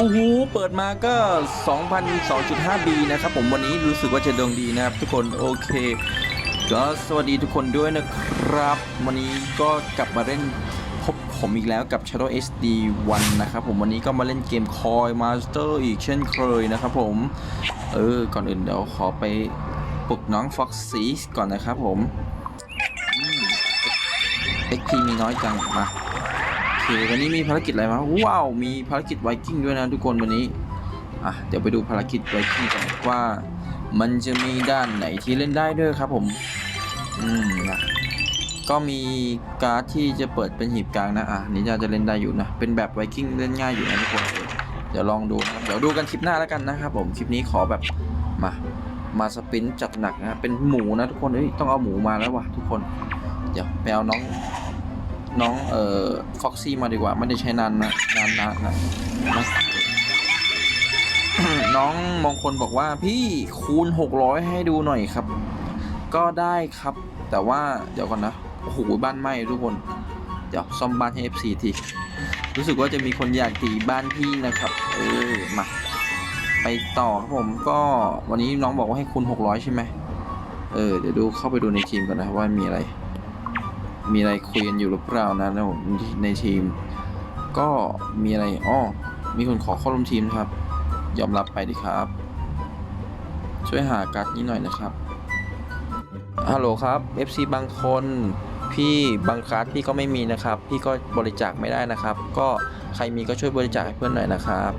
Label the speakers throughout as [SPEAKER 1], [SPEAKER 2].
[SPEAKER 1] โอ้โห เปิดมาก็ 2,002.5 b นะครับผมวันนี้รู้สึกว่าจะดวงดีนะครับ ทุกคนโอเค ก็สวัสดีทุกคนด้วยนะครับ วันนี้ก็กลับมาเล่นพบผมอีกแล้วกับ Shadow SD 1นะครับผมวันนี้ก็มาเล่นเกม Coin Master อีกเช่นเคยนะครับผม เออ ก่อนอื่นเดี๋ยวขอไปปลุกน้อง Foxy ก่อนนะครับผมอืม XP มีน้อยจังมา วันนี้มีภารกิจอะไรมาว้าว มีภารกิจไวกิ้งด้วยนะทุกคนวันนี้ อะ เดี๋ยวไปดูภารกิจไวกิ้งกันว่ามันจะมีด้านไหนที่เล่นได้ด้วยครับผม อืมนะก็มีการ์ดที่จะเปิดเป็นหีบกลางนะ อะนี่จะจะเล่นได้อยู่นะ เป็นแบบไวกิ้งเล่นง่ายอยู่นะทุกคน เดี๋ยวลองดูนะเดี๋ยวดูกันคลิปหน้าแล้วกันนะครับผม คลิปนี้ขอแบบ มา มาสปรินต์จัดหนักนะ เป็นหมูนะทุกคนเฮ้ย ต้องเอาหมูมาแล้ววะทุกคน เดี๋ยวไปเอาน้อง น้องเอ่อฟ็อกซี่มาดีกว่า ไม่ได้ใช้นานนะนานนานนะนะน้องมงคลบอกว่าพี่คูณ 600 ให้ดูหน่อยครับ ก็ได้ครับ แต่ว่าเดี๋ยวก่อนนะโอ้โหบ้านไหม้ทุกคน เดี๋ยวซ่อมบ้านให้ FC ทีรู้สึกว่าจะมีคนอยากตีบ้านพี่นะครับ เออมาไปต่อครับผมก็วันนี้น้องบอกว่าให้คูณ 600 ใช่ไหมเออเดี๋ยวดูเข้าไปดูในทีมก่อนนะว่ามีอะไร มีอะไรคุยกันอยู่หรือเปล่านะในในทีม ก็มีอะไรอ๋อมีคนขอเข้าร่วมทีมนะครับ ยอมรับไปดิครับ ช่วยหาการ์ดนี้หน่อยนะครับฮัลโหลครับ FC บางคนพี่บางการ์ดพี่ก็ไม่มีนะครับ พี่ก็บริจาคไม่ได้นะครับ ก็ใครมีก็ช่วยบริจาคให้เพื่อนหน่อยนะครับ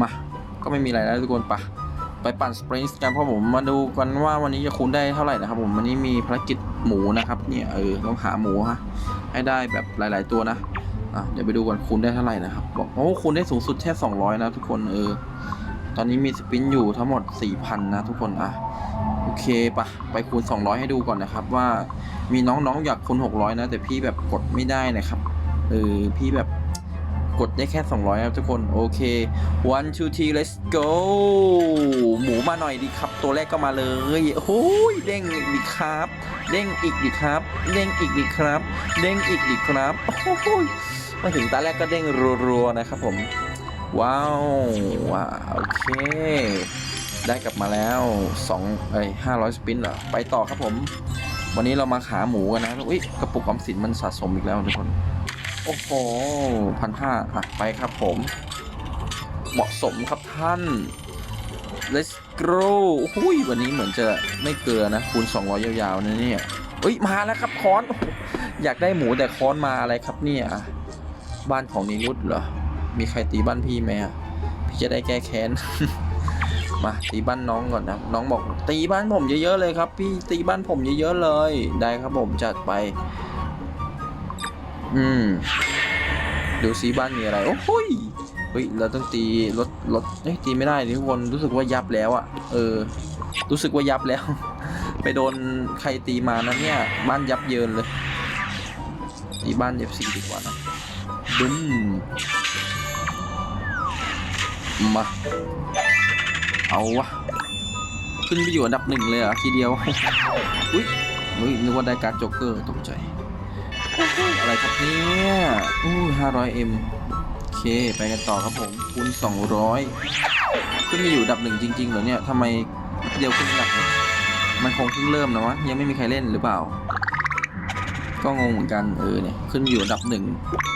[SPEAKER 1] มาก็ไม่มีอะไรแล้วทุกคนปะ ไปปั่นสปรินต์กันเพราะผมมาดูกันว่าวันนี้จะคูณได้เท่าไหร่นะครับ ผมวันนี้มีภารกิจหมูนะครับเนี่ยเออต้องหาหมูฮะให้ได้แบบหลาย ๆ ตัวนะอะเดี๋ยวไปดูกันคูณได้เท่าไหร่นะครับบอกโอ้คูณได้สูงสุดแค่200 นะทุกคนเออ ตอนนี้มีสปรินต์อยู่ทั้งหมด 4,000 นะทุกคนอะโอเคปะไปคูณ 200 ให้ดูก่อนนะครับว่ามีน้องๆอยากคูณ600 นะ แต่พี่แบบกดไม่ได้นะครับเออพี่แบบ กดได้แค่ 200 ครับทุกคน โอเค one two three let's go หมูมาหน่อยดีครับ ตัวแรกก็มาเลยโอ้ยเด้งอีกดีครับ เด้งอีกดีครับ เด้งอีกดีครับ เด้งอีกดีครับ โอ้โหมาถึงตาแรกก็เด้งรัวๆนะครับผม ว้าวว้าโอเค ได้กลับมาแล้ว2เอ้500 สปินเหรอ ไปต่อครับผม วันนี้เรามาขาหมูกันนะอุ้ยกระปุกออมสินมันสะสมอีกแล้วทุกคน โอ้โหพันห้าอะ ไปครับผม เหมาะสมครับท่าน let's go อุ้ย วันนี้เหมือนจะไม่เกินนะ คูณ 200 ยาวๆนะเนี่ยเอ้ย มาแล้วครับค้อน อยากได้หมูแต่ค้อนมาอะไรครับเนี่ย บ้านของนิรุตเหรอ มีใครตีบ้านพี่ไหมอะพี่จะได้แก้แค้น มาตีบ้านน้องก่อนนะ น้องบอกตีบ้านผมเยอะๆเลยครับ พี่ตีบ้านผมเยอะๆเลย ได้ครับผมจัดไป อืมดูซิบ้านมีอะไร โอ้โหยเฮ้ย เราต้องตีรถรถเอ้ยตีไม่ได้ทุกคนรู้สึกว่ายับแล้วอะ่ะเออ รู้สึกว่ายับแล้ว ไปโดนใครตีมานะเนี่ย บ้านยับเยินเลยตีบ้านเอฟซีดีกว่านะบึ้มมา เอาวะ ขึ้นไปอยู่อันดับหนึ่งเลยเหรอะทีเดียว อุ้ยนึกว่าได้การ์ดโจ๊กเกอร์ตกใจ อะไรครับเนี่ยอู้ห้าร้อยเอ็มโอเค ไปกันต่อครับผมคูณสองร้อยขึ้นมาอยู่ดับหนึ่งจริงๆเหรอเนี่ยทำไมเดียวขึ้นดับมันคงเพิ่งเริ่มนะวะ ยังไม่มีใครเล่นหรือเปล่า ก็งงเหมือนกันเออเนี่ยขึ้นอยู่ดับหนึ่ง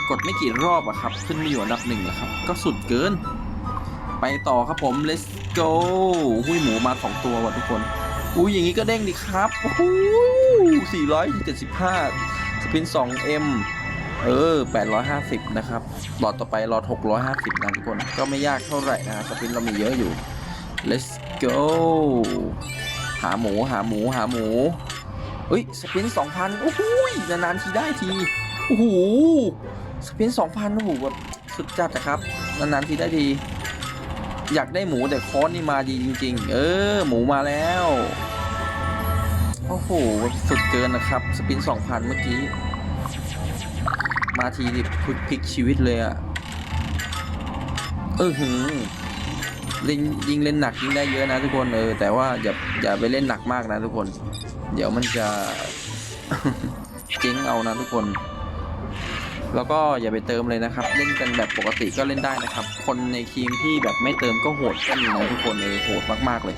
[SPEAKER 1] กดไม่กี่รอบอะครับ ขึ้นมาอยู่ดับหนึ่งอะครับ ก็สุดเกิน ไปต่อครับผม let's go หุ้ยหมูมาสองตัวว่ะทุกคนอุ้ยอย่างนี้ก็เด้งดิครับโอ้โหสี่ร้อยเจ็ด สปิน 2M เออ 850 นะครับ หลอดต่อไปหลอด 650 นะทุกคน ก็ไม่ยากเท่าไหร่นะสปินเรามีเยอะอยู่ let's go หาหมูหาหมูหาหมูเฮ้ยสปิน 2,000 โอ้โหนานๆทีได้ที โอ้โหสปิน 2,000 โอ้โหแบบสุดจัดนะครับ นานๆทีได้ที อยากได้หมูแต่คอนนี่มาดีจริง ๆ เออ หมูมาแล้ว หสุดเกินนะครับ สปิน2,000เมื่อกี้ มาทีนี่พลิกพลิกชีวิตเลยอะเออหือเล่นยิงเล่นหนักยิงได้เยอะนะทุกคนเออแต่ว่าอย่าอย่าไปเล่นหนักมากนะทุกคน เดี๋ยวมันจะเจ๊งเอานะทุกคน แล้วก็อย่าไปเติมเลยนะครับ เล่นกันแบบปกติก็เล่นได้นะครับ คนในทีมที่แบบไม่เติมก็โหดก็มีนะทุกคนเออโหดมากๆเลย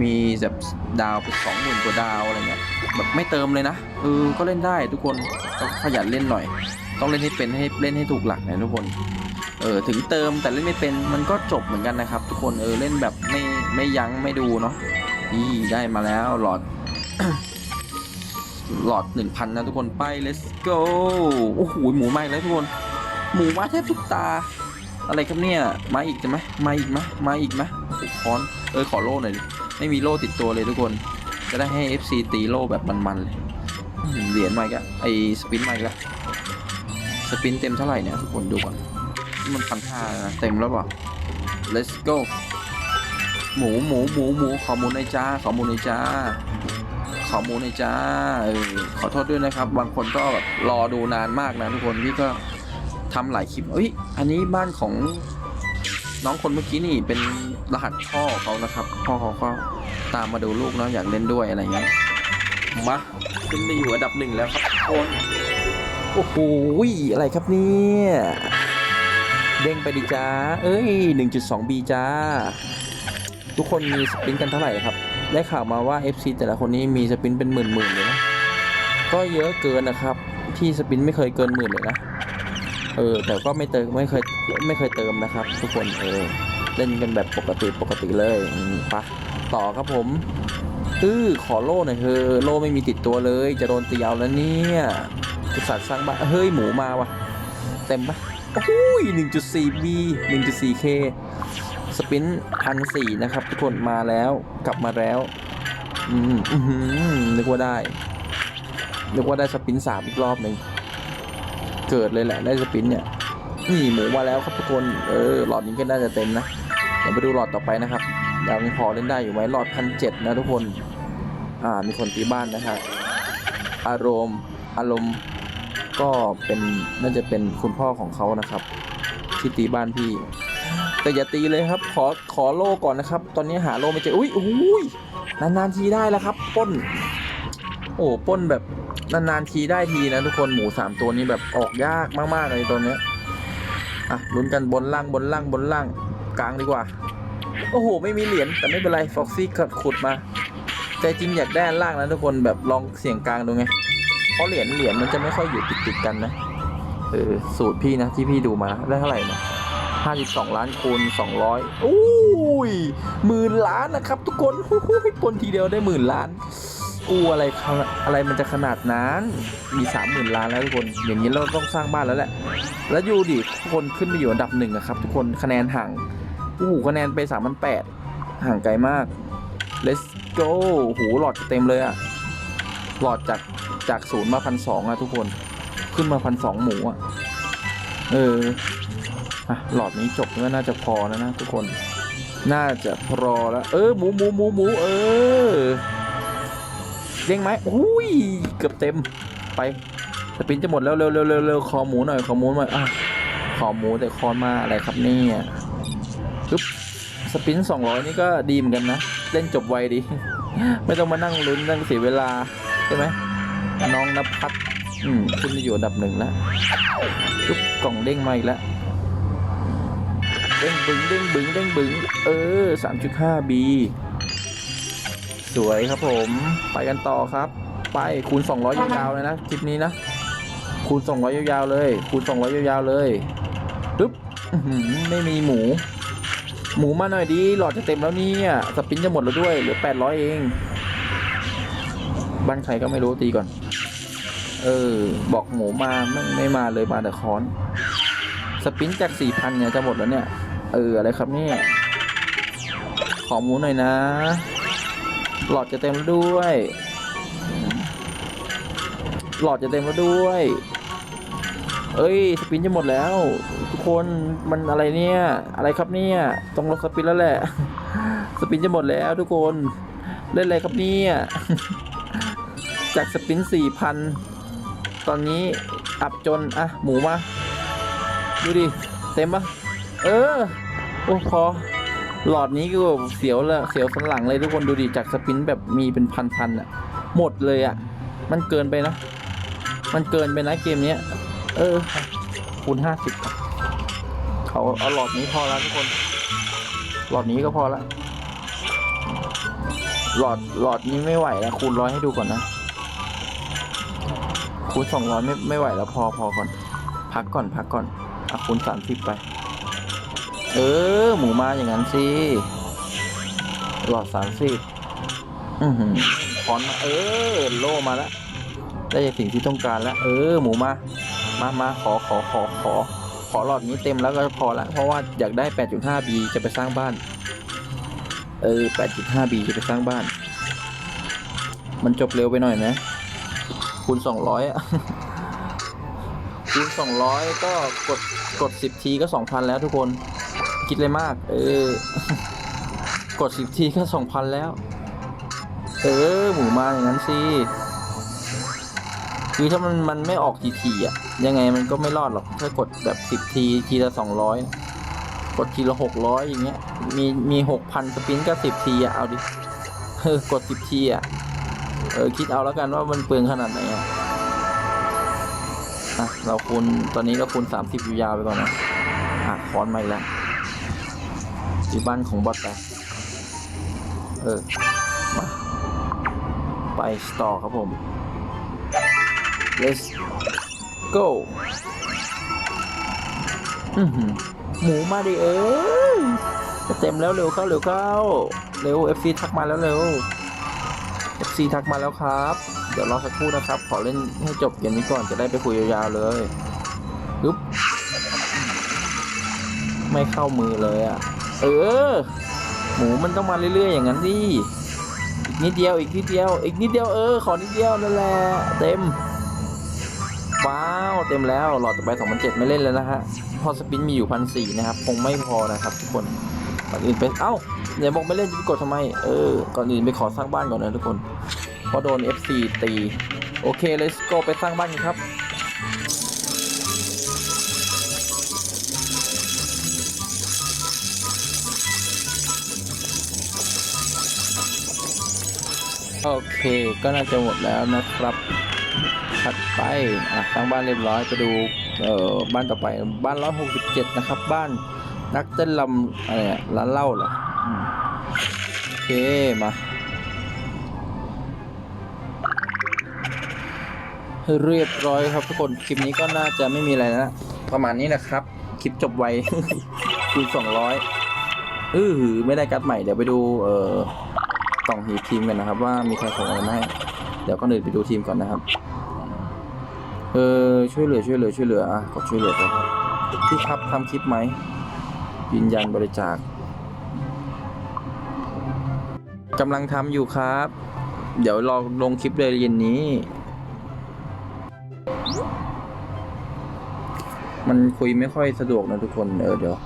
[SPEAKER 1] มีแบบดาวไปสองหมื่นกว่าดาวอะไรเงี้ยแบบไม่เติมเลยนะเออก็เล่นได้ทุกคนก็ขยันเล่นหน่อย ต้องเล่นให้เป็นให้เล่นให้ถูกหลักนะทุกคนเออถึงเติมแต่เล่นไม่เป็นมันก็จบเหมือนกันนะครับ ทุกคนเออเล่นแบบไม่ไม่ยั้งไม่ดูเนาะนี่ได้มาแล้วหลอดหลอดหนึ่งพันนะทุกคนไป let's go โอ้โหหมูมาอีกแล้วทุกคน หมูมาแทบทุกตา อะไรครับเนี่ย มาอีกจะไหมมาอีกไหมมาอีกไหมโอ้โหค้อน เออขอโล่หน่อยดิ ไม่มีโล่ติดตัวเลยทุกคน จะได้ให้ FC ตีโล่แบบมันๆเลยอื้อหือเหรียญมาอีกอะไอสปินมาอีกแล้วสปินเต็มเท่าไหร่เนี่ยทุกคนดูก่อนนี่มันพันห้านะเต็มแล้วเปล่า let's go หมูหมูหมูหมูขอหมูในอยจ้าขอหมูในอยจ้าขอหมูในอยจ้าเออขอโทษด้วยนะครับ บางคนก็แบบรอดูนานมากนะทุกคนพี่ก็ทำหลายคลิปเอ้ยอันนี้บ้านของ น้องคนเมื่อกี้นี่เป็นรหัสพ่อเขานะครับ พ่อเขาก็ตามมาดูลูกเนาะอยากเล่นด้วยอะไรเงี้ยมาขึ้นมาอยู่อันดับหนึ่งแล้วครับทุกคนโอ้โหอะไรครับเนี่ยเด้งไปดิจ้าเอ้ย 1.2B จ้า ทุกคนมีสปินกันเท่าไหร่ครับ ได้ข่าวมาว่า FC แต่ละคนนี้มีสปินเป็นหมื่นๆเลยนะก็เยอะเกินนะครับ พี่สปินไม่เคยเกินหมื่นเลยนะ เออ แต่ก็ไม่เติมไม่เคยไม่เคยเติมนะครับ ทุกคนเออเล่นกันแบบปกติปกติเลยปะต่อครับผมอือขอโล่หน่อยเธอโล่ไม่มีติดตัวเลย จะโดนตีเอาแล้วเนี่ยกุศลสร้างบ้านเฮ้ยหมูมาวะเต็มปะโอ้ย 1.4B 1.4K สปินพันสี่นะครับ ทุกคนมาแล้วกลับมาแล้ว อืมอื้อหือนึกว่าได้ นึกว่าได้สปินสามอีกรอบหนึ่ง เกิดเลยแหละได้สปินเนี่ยนี่หมูมาแล้วครับทุกคนเออหลอดนี้ก็น่าจะเต็มนะเดี๋ยวไปดูหลอดต่อไปนะครับยังพอเล่นได้อยู่ไหมหลอดพันเจ็ดนะทุกคนอ่ามีคนตีบ้านนะครับอารมณ์อารมณ์ก็เป็นน่าจะเป็นคุณพ่อของเขานะครับ ที่ตีบ้านพี่ แต่อย่าตีเลยครับ ขอขอโล่ก่อนนะครับ ตอนนี้หาโล่ไม่เจออุ้ยอุ้ยนานๆทีได้แล้วครับป้น โอ้ป้นแบบ นานๆทีได้ทีนะทุกคนหมูสามตัวนี้แบบออกยากมากๆเลยตัวเนี้ยอะลุ้นกันบนล่างบนล่างบนล่างกลางดีกว่า โอ้โห ไม่มีเหรียญแต่ไม่เป็นไรฟ็อกซี่ขุดมา ใจจริงอยากได้อันล่างนะทุกคนแบบลองเสี่ยงกลางดูไง เพราะเหรียญเหรียญมันจะไม่ค่อยอยู่ติดติดๆกันนะ เออสูตรพี่นะที่พี่ดูมาได้เท่าไหร่นะ52ล้านคูณ200อุ้ยหมื่นล้านนะครับทุกคนอู้หูปนทีเดียวได้หมื่นล้าน อู้อะไรอะไรมันจะขนาดนั้น มี30,000ล้านแล้วทุกคน อย่างนี้เราต้องสร้างบ้านแล้วแหละ แล้วอยู่ดิทุกคนขึ้นไปอยู่อันดับหนึ่งอะครับ ทุกคนคะแนนห่างอู้หูคะแนนไป3,008ห่างไกลมาก let's go หูหลอดเต็มเลยอะหลอดจากจากศูนย์มาพันสองอะทุกคนขึ้นมาพันสองหมูอะเอออะหลอดนี้จบก็น่าจะพอแล้วนะทุกคน น่าจะพอแล้ว เออหมูหมูหมูหมูเออ เด้งไหมอุ้ย เกือบเต็ม ไป สปินจะหมดแล้วเร็วเร็วเร็วเร็วขอหมูหน่อยขอหมูหน่อยอะขอหมูแต่คอนมาอะไรครับเนี่ยปึ๊บสปินสองร้อยนี่ก็ดีเหมือนกันนะ เล่นจบไวดี ไม่ต้องมานั่งลุ้นนั่งเสียเวลา ใช่ไหมน้องนภัสอืมขึ้นมาอยู่อันดับหนึ่งแล้วปึ๊บกล่องเด้งมาอีกแล้วเด้งบึงเด้งบึงเด้งบึง เออ 3.5B สวยครับผม ไปกันต่อครับ ไปคูณ 200 ยาวๆเลยนะคลิปนี้นะ คูณ 200 ยาวๆเลย คูณ 200 ยาวๆเลยปึ๊บไม่มีหมู หมูมาหน่อยดี หลอดจะเต็มแล้วเนี่ยสปินจะหมดแล้วด้วยเหลือ 800 เอง บ้านใครก็ไม่รู้ตีก่อน เออ บอกหมูมาไม่ไม่มาเลยมาแต่ค้อน สปินจากสี่พันเนี่ยจะหมดแล้วเนี่ย เอออะไรครับเนี่ย ขอหมูหน่อยนะ หลอดจะเต็มแล้วด้วย หลอดจะเต็มแล้วด้วย เอ้ยสปินจะหมดแล้ว ทุกคนมันอะไรเนี่ย อะไรครับเนี่ยต้องลดสปินแล้วแหละ สปินจะหมดแล้วทุกคน เล่นอะไรครับเนี่ยจากสปินสี่พันตอนนี้อับจน อะ หมูมา ดูดิ เต็มปะเออ โอ้พอ หลอดนี้ก็เสียวละเสียวสันหลังเลยทุกคนดูดิจากสปินแบบมีเป็นพันๆอะหมดเลยอะ มันเกินไปนะ มันเกินไปนะเกมเนี้ย เออคูณห้าสิบเขาเอาหลอดนี้พอแล้วทุกคน หลอดนี้ก็พอละหลอดหลอดนี้ไม่ไหวแล้วคูณร้อยให้ดูก่อนนะ คูณสองร้อยไม่ไม่ไหวแล้วพอพอก่อน พักก่อนพักก่อนอะคูณสามสิบไป เออ หมูมาอย่างนั้นสิหลอดสามสิบอือหือคอนมาเออ โล่มาแล้วได้สิ่งที่ต้องการแล้ว เออ หมูมา มามาขอขอขอขอ ขอหลอดนี้เต็มแล้วก็พอละเพราะว่าอยากได้ 8.5B จะไปสร้างบ้าน เออ 8.5B จะไปสร้างบ้าน มันจบเร็วไปหน่อยนะ คูณ 200อะคูณ 200 ก็กดกด 10 ทีก็ 2,000 แล้วทุกคน คิดเลยมาก เออ กด10ทีก็2,000แล้ว เออ หมูมาอย่างนั้นสิคือถ้ามันมันไม่ออกทีทีอะ ยังไงมันก็ไม่รอดหรอก ถ้ากดแบบสิบทีทีละสองร้อยกดทีละหกร้อยอย่างเงี้ย มีมีหกพันสปินก็สิบทีอะ เอาดิ เออกดสิบทีอะ เออคิดเอาแล้วกันว่ามันเปลืองขนาดไหนอะอะเราคูณตอนนี้เราคูณสามสิบยาวไปก่อนนะอะคอนมาอีกแล้ว ที่บ้านของบอสไปเออมาไปต่อครับผม let's go หมูมาดิเอ้ยจะเต็มแล้วเร็วเข้าเร็วเข้าเร็ว FC ทักมาแล้วเร็ว FC ทักมาแล้วครับ เดี๋ยวรอสักครู่นะครับ ขอเล่นให้จบเกมนี้ก่อนจะได้ไปคุยยาวๆเลยปึ๊บไม่เข้ามือเลยอะ เออ หมูมันต้องมาเรื่อยๆอย่างนั้นดิอีกนิดเดียวอีกนิดเดียว อีกนิดเดียวเออขอนิดเดียวนั่นแหละเต็มว้าวเต็มแล้วหลอดต่อไป2007ไม่เล่นแล้วนะฮะพอสปินมีอยู่พันสี่นะครับคงไม่พอนะครับทุกคนก่อนอื่นไปเอ้าเดี๋ยวบอกไม่เล่นจะไปกดทำไมเออก่อนอื่นไปขอสร้างบ้านก่อนนะทุกคนเพราะโดน FC ตีโอเค let's go ไปสร้างบ้านกันครับ โอเคก็น่าจะหมดแล้วนะครับถัดไปอะสร้างบ้านเรียบร้อยไปดูเอ่อบ้านต่อไปบ้านร้อยหกสิบเจ็ดนะครับ บ้านนักเต้นลำอะไรร้านเหล้าเหรออโอเคมาเรียบร้อยครับทุกคนคลิปนี้ก็น่าจะไม่มีอะไรนะ ประมาณนี้นะครับ คลิปจบไวคูณสองร้อยอือหือไม่ได้กัดใหม่เดี๋ยวไปดูเอ่อ กล่องหีบทีมกันนะครับ ว่ามีใครส่งอะไรมาให้เดี๋ยวก็เดินไปดูทีมก่อนนะครับ เออช่วยเหลือช่วยเหลือช่วยเหลืออะกดช่วยเหลือไปครับพี่ครับทำคลิปไหมยืนยันบริจาคกำลังทำอยู่ครับ เดี๋ยวรอลงคลิปเลยเย็นนี้ มันคุยไม่ค่อยสะดวกนะทุกคนเออเดี๋ยว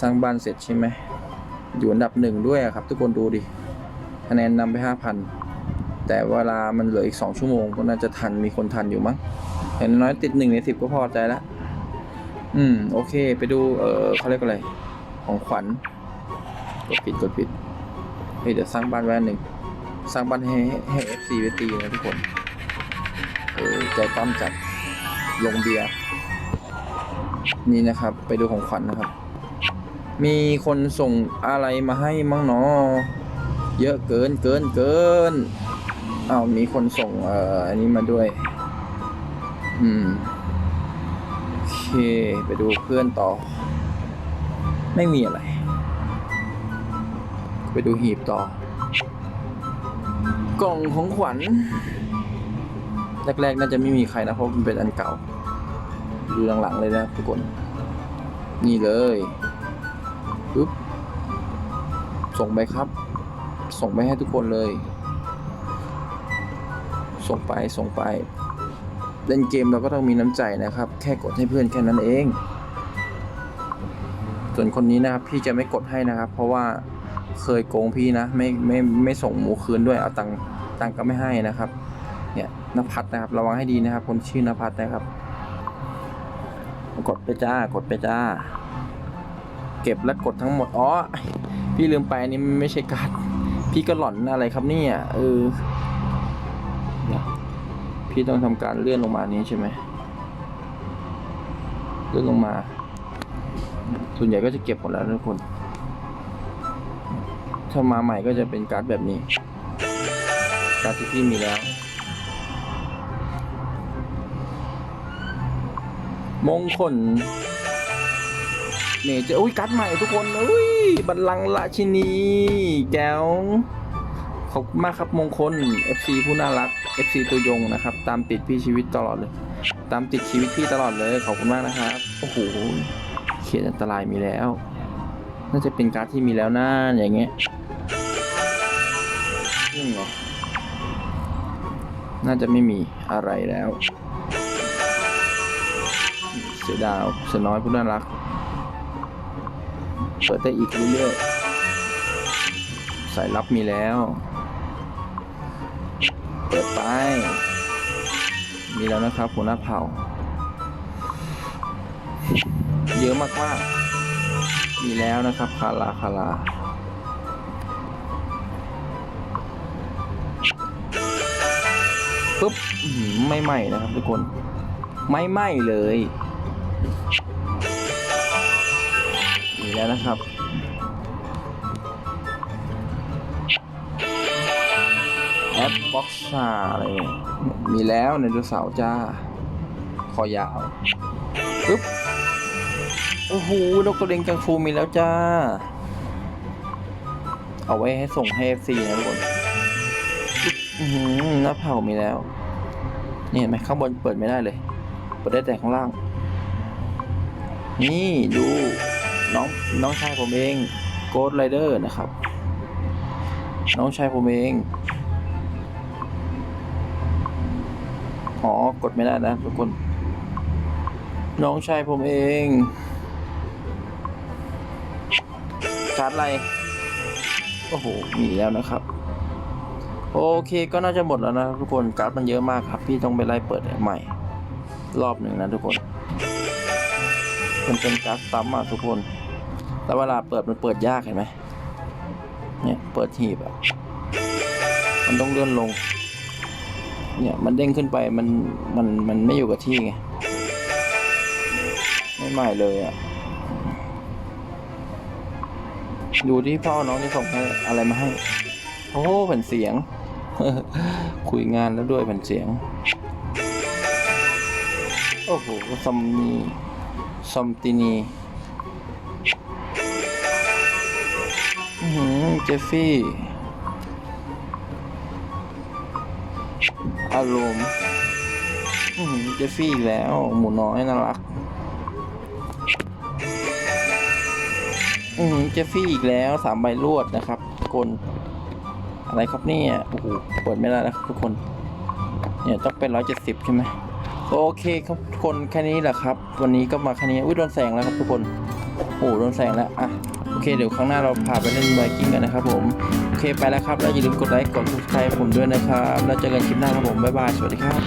[SPEAKER 1] สร้างบ้านเสร็จใช่ไหมอยู่อันดับหนึ่งด้วยครับ ทุกคนดูดิ คะแนนนำไปห้าพันแต่เวลามันเหลืออีกสองชั่วโมงก็น่าจะทันมีคนทันอยู่มั้งอย่างน้อยติดหนึ่งในสิบก็พอใจละอืม โอเค ไปดู เออเขาเรียกอะไร ของขวัญกดปิดกดปิดเฮ้ยเดี๋ยวสร้างบ้านไว้อันหนึ่งสร้างบ้านให้ให้เอฟซีไปตีนะทุกคน เออใจปั้มจัดลงเบียร์นี่นะครับ ไปดูของขวัญนะครับ มีคนส่งอะไรมาให้มั้งเนาะ เยอะเกินเกินเกินอ้าวมีคนส่งเอ่ออันนี้มาด้วย อืม โอเค ไปดูเพื่อนต่อ ไม่มีอะไร ไปดูหีบต่อ กล่องของขวัญ แรกๆ น่าจะไม่มีใครนะ เพราะมันเป็นอันเก่า ดูหลังๆเลยนะทุกคน นี่เลยปึ๊บส่งไปครับ ส่งไปให้ทุกคนเลย ส่งไปส่งไป เล่นเกมเราก็ต้องมีน้ำใจนะครับ แค่กดให้เพื่อนแค่นั้นเอง ส่วนคนนี้นะครับพี่จะไม่กดให้นะครับ เพราะว่าเคยโกงพี่นะ ไม่ไม่ไม่ส่งหมูคืนด้วยเอาตังตังก็ไม่ให้นะครับ เนี่ยนภัสนะครับ ระวังให้ดีนะครับ คนชื่อนภัสนะครับ กดไปจ้ากดไปจ้า เก็บแล้วกดทั้งหมดอ๋อพี่ลืมไปอันนี้ไม่ใช่การ์ด พี่ก็หล่อนอะไรครับเนี่ยเออพี่ต้องทำการเลื่อนลงมานี้ใช่ไหมเลื่อนลงมา ส่วนใหญ่ก็จะเก็บหมดแล้วทุกคน ถ้ามาใหม่ก็จะเป็นการ์ดแบบนี้ การ์ดที่พี่มีแล้วมงคล เมเจอร์อุ้ยการ์ดใหม่ทุกคนอุ้ยบัลลังก์ราชินีแก้วขอบคุณมากครับมงคล FC ผู้น่ารัก FC ตัวยงนะครับ ตามติดพี่ชีวิตตลอดเลย ตามติดชีวิตพี่ตลอดเลย ขอบคุณมากนะครับโอ้โหเขียนอันตรายมีแล้ว น่าจะเป็นการ์ดที่มีแล้วนะอย่างเงี้ยนี่ไงน่าจะไม่มีอะไรแล้ว เสือดาวเสือน้อยผู้น่ารัก เปิดได้อีกเรื่อยๆสายลับมีแล้ว เปิดไป มีแล้วนะครับหัวหน้าเผ่า เยอะมากๆ มีแล้วนะครับคาราคาราปุ๊บไม่ไหม้นะครับทุกคน ไม่ไหม้เลย แล้วนะครับแอปบ็อกชาอะไรเนี่ยมีแล้วในดูเสาจ้า คอยาวปึ๊บโอ้โหนกกระเด็งกังฟูมีแล้วจ้า เอาไว้ให้ส่งให้ FC นะทุกคนอือหือหน้าเผามีแล้ว นี่เห็นไหมข้างบนเปิดไม่ได้เลย เปิดได้แต่ข้างล่าง นี่ดู น้องน้องชายผมเองโกดไรเดอร์นะครับ น้องชายผมเองอ๋อกดไม่ได้นะทุกคน น้องชายผมเองการ์ดอะไร โอ้โหมีแล้วนะครับ โอเคก็น่าจะหมดแล้วนะทุกคนการ์ดมันเยอะมากครับ พี่ต้องไปไล่เปิดใหม่ รอบหนึ่งนะทุกคน มันเป็นการ์ดซ้ำอะทุกคนแล้วเวลาเปิดมันเปิดยากเห็นไหมเนี่ยเปิดหีบอะ มันต้องเลื่อนลง เนี่ยมันเด้งขึ้นไปมันมันมันไม่อยู่กับที่ไง ไม่ใหม่เลยอะ ดูที่พ่อน้องที่ส่งให้อะไรมาให้ โอ้แผ่นเสียง คุยงานแล้วด้วยแผ่นเสียง โอ้โหซัมนี ซัมตินีอื้อหือเจฟฟี่ อารมณ์อื้อหือเจฟฟี่แล้ว หมูน้อยน่ารักอือหือเจฟฟี่อีกแล้วสามใบรวดนะครับทุกคน อะไรครับเนี่ยโอ้โหเปิดไม่ได้แล้วครับทุกคน เนี่ยต้องเป็นร้อยเจ็ดสิบใช่ไหม โอเคครับทุกคนแค่นี้แหละครับ วันนี้ก็มาแค่นี้อุ้ยโดนแสงแล้วครับทุกคนโอ้โหโดนแสงแล้วอะโอเคเดี๋ยวครั้งหน้าเราพาไปเล่นไวกิ้งกันนะครับผมโอเคไปแล้วครับแล้วอย่าลืมกดไลค์กด subscribe ผมด้วยนะครับแล้วเจอกันคลิปหน้าครับผมบ๊ายบายสวัสดีครับ